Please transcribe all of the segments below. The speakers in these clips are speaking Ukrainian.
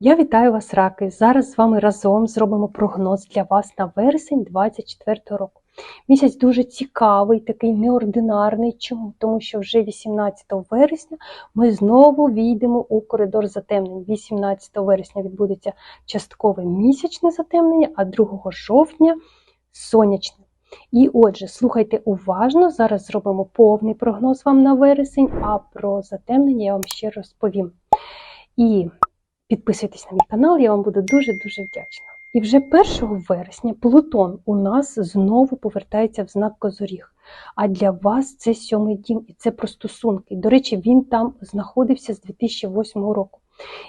Я вітаю вас, раки! Зараз з вами разом зробимо прогноз для вас на вересень 2024 року. Місяць дуже цікавий, такий неординарний. Чому? Тому що вже 18 вересня ми знову війдемо у коридор затемнень. 18 вересня відбудеться часткове місячне затемнення, а 2 жовтня сонячне. І отже, слухайте уважно, зараз зробимо повний прогноз вам на вересень, а про затемнення я вам ще розповім. І Підписуйтесь на мій канал, я вам буду дуже-дуже вдячна. І вже 1 вересня Плутон у нас знову повертається в знак Козоріг. А для вас це сьомий дім і це про стосунки. До речі, він там знаходився з 2008 року.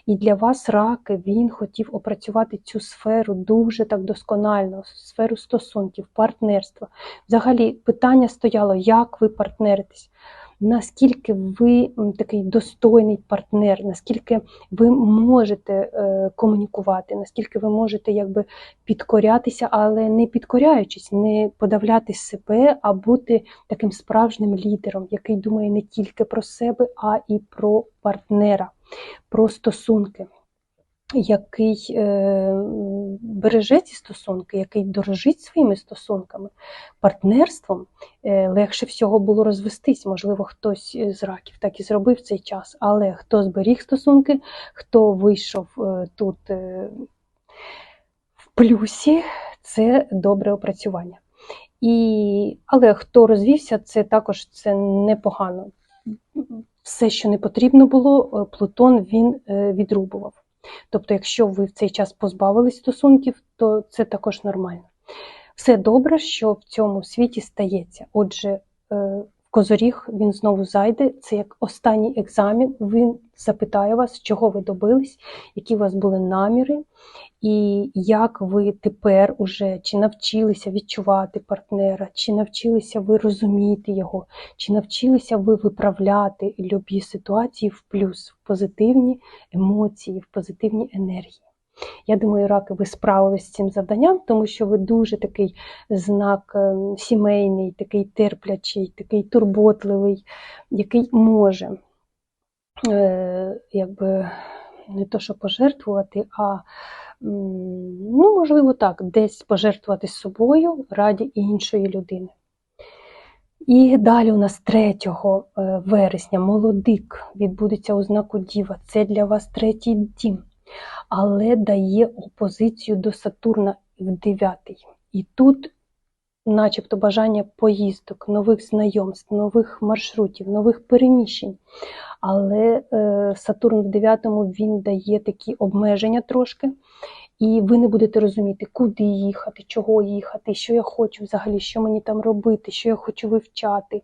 І для вас, раки, він хотів опрацювати цю сферу дуже так досконально, сферу стосунків, партнерства. Взагалі, питання стояло, як ви партнеритесь наскільки ви такий достойний партнер, наскільки ви можете е, комунікувати, наскільки ви можете якби підкорятися, але не підкоряючись, не подавляти себе, а бути таким справжнім лідером, який думає не тільки про себе, а і про партнера, про стосунки який е, береже ці стосунки, який дорожить своїми стосунками, партнерством, е, легше всього було розвестись. Можливо, хтось з раків так і зробив цей час, але хто зберіг стосунки, хто вийшов е, тут в плюсі, це добре опрацювання. І, Але хто розвівся, це також це непогано. Все, що не потрібно було, Плутон він відрубував. Тобто, якщо ви в цей час позбавились стосунків, то це також нормально. Все добре, що в цьому світі стається. Отже, в Козоріг він знову зайде. Це як останній екзамен. Він запитає вас, чого ви добились, які у вас були наміри, і як ви тепер уже чи навчилися відчувати партнера, чи навчилися ви розуміти його, чи навчилися ви виправляти любі ситуації в плюс, в позитивні емоції, в позитивні енергії. Я думаю, раки, ви справились з цим завданням, тому що ви дуже такий знак ем, сімейний, такий терплячий, такий турботливий, який може е, якби не то, що пожертвувати, а ну, можливо так, десь пожертвувати собою раді іншої людини. І далі у нас 3 е, вересня молодик відбудеться у знаку Діва. Це для вас третій дім але дає опозицію до Сатурна в 9. І тут, начебто, бажання поїздок, нових знайомств, нових маршрутів, нових переміщень. Але е, Сатурн в дев'ятому він дає такі обмеження трошки. І ви не будете розуміти, куди їхати, чого їхати, що я хочу взагалі, що мені там робити, що я хочу вивчати.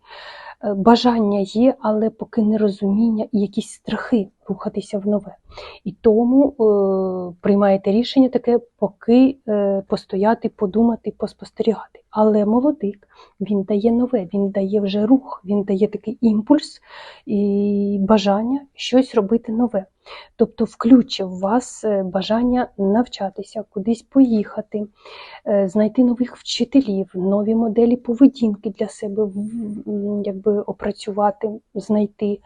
Е, бажання є, але поки не розуміння і якісь страхи рухатися в нове. І тому е, приймаєте рішення таке, поки е, постояти, подумати, поспостерігати. Але молодик він дає нове, він дає вже рух, він дає такий імпульс і бажання щось робити нове. Тобто включив вас е, бажання навчатися, кудись поїхати, е, знайти нових вчителів, нові моделі поведінки для себе якби опрацювати, знайти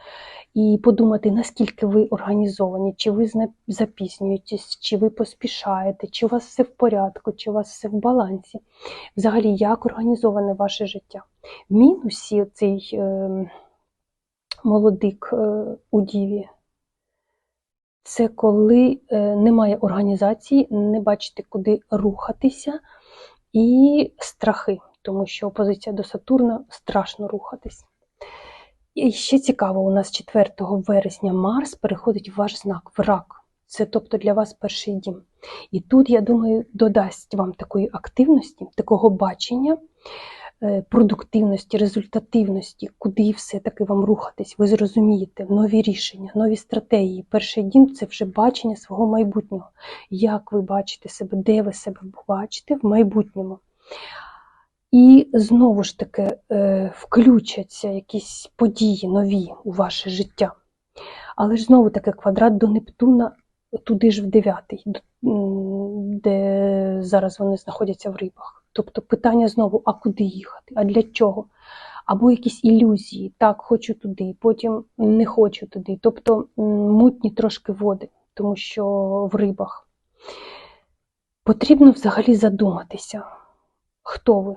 і подумати, наскільки ви організовані, чи ви запізнюєтесь, чи ви поспішаєте, чи у вас все в порядку, чи у вас все в балансі. Взагалі, як організоване ваше життя. В мінусі цей е, молодик е, у Діві. Це коли е, немає організації, не бачите, куди рухатися, і страхи, тому що опозиція до Сатурна страшно рухатись. І ще цікаво, у нас 4 вересня Марс переходить в ваш знак в рак. Це тобто для вас перший дім. І тут, я думаю, додасть вам такої активності, такого бачення, е, продуктивності, результативності, куди все-таки вам рухатись. Ви зрозумієте нові рішення, нові стратегії. Перший дім це вже бачення свого майбутнього. Як ви бачите себе, де ви себе бачите в майбутньому. І знову ж таки е, включаться якісь події нові у ваше життя. Але ж знову таки квадрат до Нептуна туди ж в дев'ятий, де зараз вони знаходяться в рибах. Тобто питання знову, а куди їхати, а для чого? Або якісь ілюзії, так, хочу туди, потім не хочу туди. Тобто мутні трошки води. тому що в рибах. Потрібно взагалі задуматися, хто ви,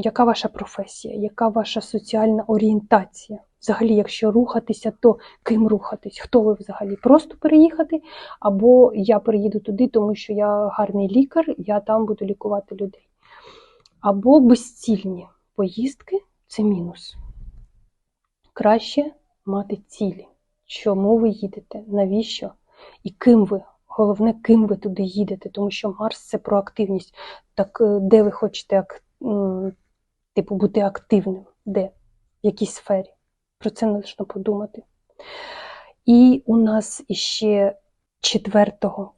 яка ваша професія, яка ваша соціальна орієнтація. Взагалі, якщо рухатися, то ким рухатись? Хто ви взагалі? Просто переїхати, або я переїду туди, тому що я гарний лікар, я там буду лікувати людей. Або безцільні поїздки це мінус. Краще мати цілі. Чому ви їдете? Навіщо? І ким ви? Головне, ким ви туди їдете, тому що Марс це про активність. Так е, де ви хочете ак- м, типу, бути активним? Де? В якій сфері? Про це потрібно подумати. І у нас іще 4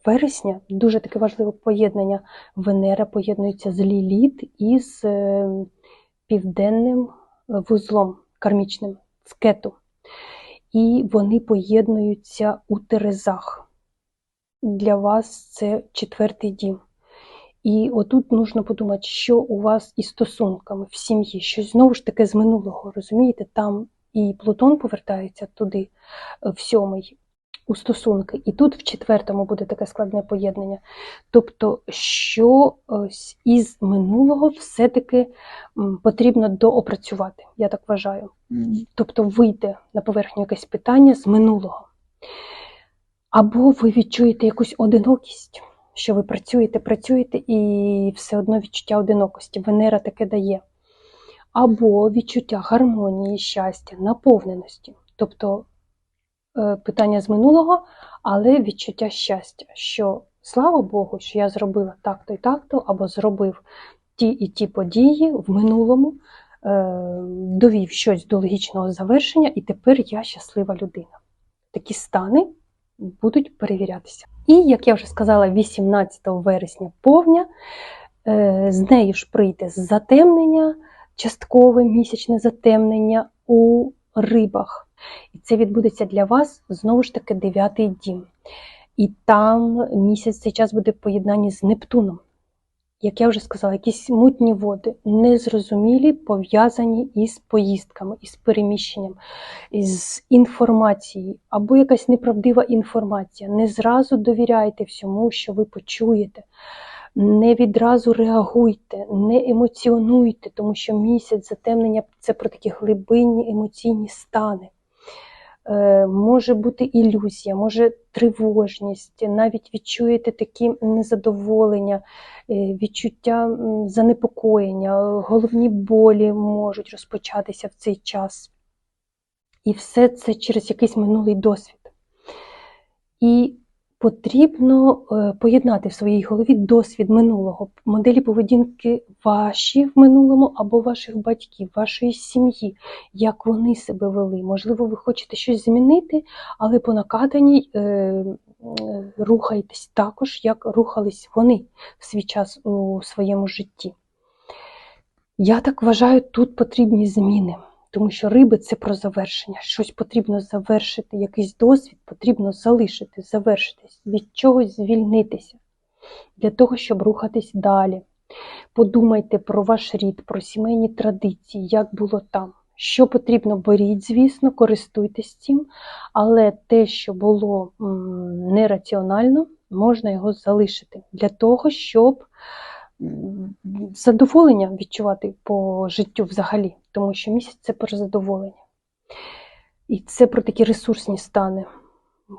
вересня дуже таке важливе поєднання. Венера поєднується з Ліліт із е, південним е, вузлом кармічним з кету. І вони поєднуються у Терезах. Для вас це четвертий дім. І отут потрібно подумати, що у вас із стосунками в сім'ї, щось знову ж таки з минулого, розумієте? Там і Плутон повертається туди, е, в сьомий, у стосунки, і тут в четвертому буде таке складне поєднання. Тобто, що із минулого все-таки потрібно доопрацювати, я так вважаю. Тобто вийде на поверхню якесь питання з минулого. Або ви відчуєте якусь одинокість, що ви працюєте, працюєте, і все одно відчуття одинокості. Венера таке дає. Або відчуття гармонії, щастя, наповненості. Тобто е, питання з минулого, але відчуття щастя, що слава Богу, що я зробила так-то і так-то, або зробив ті і ті події в минулому, е, довів щось до логічного завершення, і тепер я щаслива людина. Такі стани будуть перевірятися. І, як я вже сказала, 18 вересня повня, е, з нею ж прийде затемнення, часткове місячне затемнення у рибах. І це відбудеться для вас знову ж таки 9 дім. І там місяць цей час буде в поєднанні з Нептуном. Як я вже сказала, якісь мутні води, незрозумілі, пов'язані із поїздками, із переміщенням, із інформацією, або якась неправдива інформація. Не зразу довіряйте всьому, що ви почуєте. Не відразу реагуйте, не емоціонуйте, тому що місяць затемнення це про такі глибинні емоційні стани. Е, може бути ілюзія, може тривожність, навіть відчуєте такі незадоволення, е, відчуття занепокоєння, головні болі можуть розпочатися в цей час. І все це через якийсь минулий досвід. І потрібно е, поєднати в своїй голові досвід минулого, моделі поведінки ваші в минулому або ваших батьків, вашої сім'ї, як вони себе вели. Можливо, ви хочете щось змінити, але по накатаній е, е, рухаєтесь також, як рухались вони в свій час у своєму житті. Я так вважаю, тут потрібні зміни. Тому що риби це про завершення. Щось потрібно завершити, якийсь досвід потрібно залишити, завершитись, від чогось звільнитися для того, щоб рухатись далі. Подумайте про ваш рід, про сімейні традиції, як було там. Що потрібно, беріть, звісно, користуйтесь цим, але те, що було нераціонально, можна його залишити для того, щоб задоволення відчувати по життю взагалі, тому що місяць це про задоволення. І це про такі ресурсні стани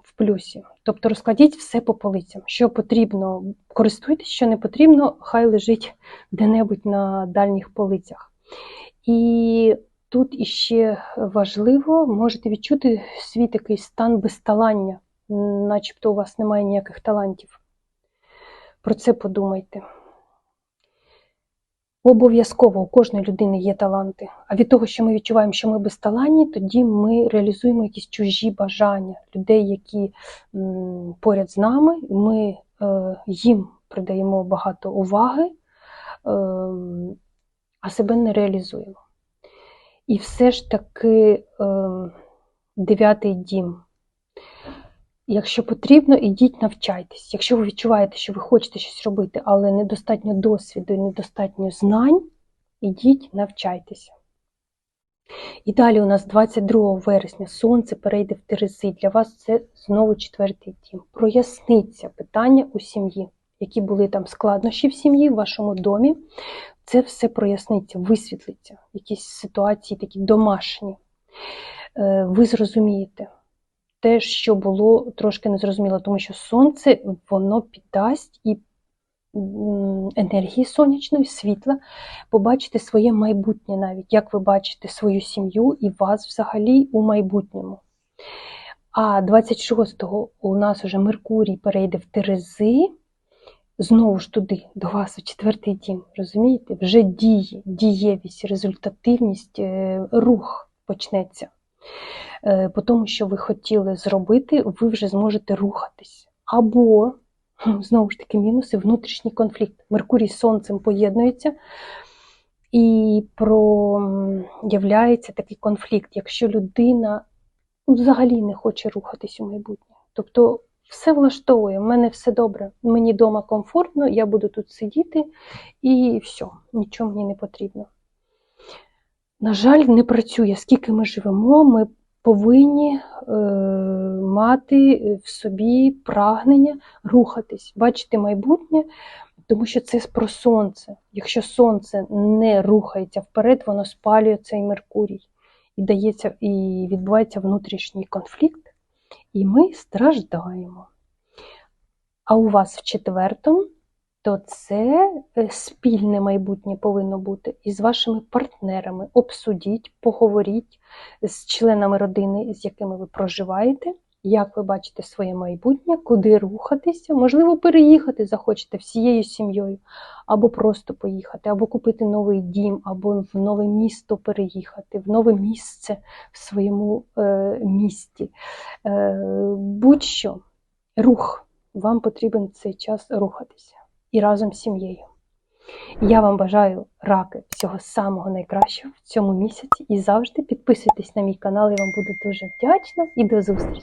в плюсі. Тобто розкладіть все по полицям. Що потрібно, користуйтесь, що не потрібно, хай лежить де-небудь на дальніх полицях. І тут іще важливо, можете відчути свій такий стан безталання, начебто у вас немає ніяких талантів. Про це подумайте. Обов'язково у кожної людини є таланти. А від того, що ми відчуваємо, що ми безталанні, тоді ми реалізуємо якісь чужі бажання людей, які поряд з нами. Ми е, їм придаємо багато уваги, е, а себе не реалізуємо. І все ж таки е, дев'ятий дім. Якщо потрібно, ідіть навчайтесь. Якщо ви відчуваєте, що ви хочете щось робити, але недостатньо досвіду і недостатньо знань, ідіть навчайтеся. І далі у нас 22 вересня сонце перейде в Терези. Для вас це знову четвертий дім. Проясниться питання у сім'ї, які були там складнощі в сім'ї, в вашому домі. Це все проясниться, висвітлиться. Якісь ситуації такі домашні. Е, Ви зрозумієте те, що було трошки незрозуміло, тому що сонце воно піддасть і енергії сонячної, світла, побачити своє майбутнє навіть, як ви бачите свою сім'ю і вас взагалі у майбутньому. А 26-го у нас уже Меркурій перейде в Терези, знову ж туди, до вас, у четвертий дім. Розумієте? Вже дії, дієвість, результативність, е, рух почнеться. Е, По тому, що ви хотіли зробити, ви вже зможете рухатись. Або, знову ж таки, мінуси, внутрішній конфлікт. Меркурій з Сонцем поєднується і проявляється такий конфлікт, якщо людина ну, взагалі не хоче рухатись у майбутнє. Тобто все влаштовує, в мене все добре, мені вдома комфортно, я буду тут сидіти і все, нічого мені не потрібно. На жаль, не працює. Скільки ми живемо, ми повинні е, мати в собі прагнення рухатись, бачити майбутнє, тому що це про сонце. Якщо сонце не рухається вперед, воно спалює цей Меркурій. І дається, і відбувається внутрішній конфлікт, і ми страждаємо. А у вас в четвертому, то це е, спільне майбутнє повинно бути із вашими партнерами. Обсудіть, поговоріть з членами родини, з якими ви проживаєте, як ви бачите своє майбутнє, куди рухатися, можливо, переїхати захочете всією сім'єю, або просто поїхати, або купити новий дім, або в нове місто переїхати, в нове місце в своєму е, місті. Е, будь-що, рух. Вам потрібен цей час рухатися і разом з сім'єю. Я вам бажаю раки всього самого найкращого в цьому місяці і завжди підписуйтесь на мій канал, я вам буду дуже вдячна і до зустрічі!